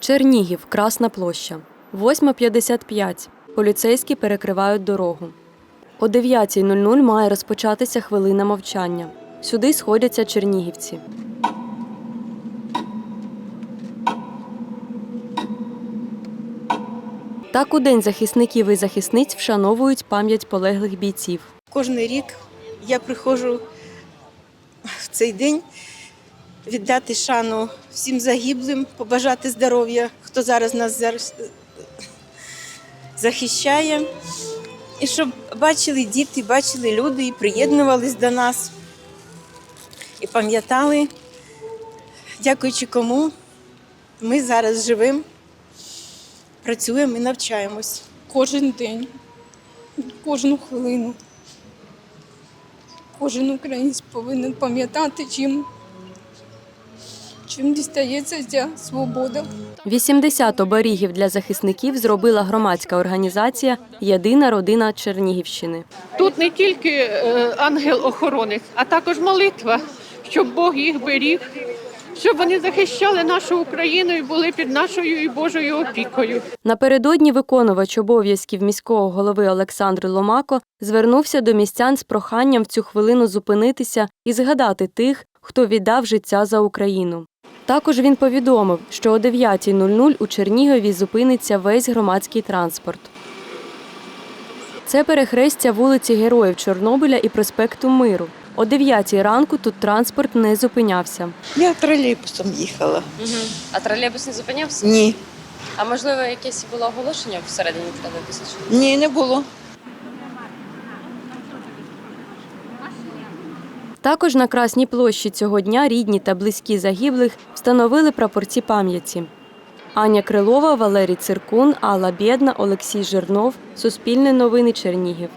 Чернігів, Красна площа. 8.55. Поліцейські перекривають дорогу. О 9.00 має розпочатися хвилина мовчання. Сюди сходяться чернігівці. Так у День захисників і захисниць вшановують пам'ять полеглих бійців. Кожний рік я приходжу в цей день віддати шану всім загиблим, побажати здоров'я, хто зараз нас захищає. І щоб бачили діти, бачили люди і приєднувались до нас. І пам'ятали, дякуючи кому ми зараз живемо, працюємо і навчаємось. кожен день, кожну хвилину. Кожен українець повинен пам'ятати, чим, чим дістається ця свобода. 80 оберігів для захисників зробила громадська організація Єдина родина Чернігівщини. Тут не тільки е, ангел-охоронець, а також молитва, щоб Бог їх беріг, щоб вони захищали нашу Україну і були під нашою і Божою опікою. Напередодні виконувач обов'язків міського голови Олександр Ломако звернувся до містян з проханням в цю хвилину зупинитися і згадати тих, хто віддав життя за Україну. Також він повідомив, що о 9.00 у Чернігові зупиниться весь громадський транспорт. Це перехрестя вулиці Героїв Чорнобиля і проспекту Миру. О 9 ранку тут транспорт не зупинявся. Я тролейбусом їхала. А тролейбус не зупинявся? Ні, А можливо, якесь було оголошення всередині тролейбуса? ні, не було. Також на Красній площі цього дня рідні та близькі загиблих встановили прапорці пам'яті. Аня Крилова, Валерій Циркун, Алла Бєдна, Олексій Жирнов. Суспільне новини Чернігів.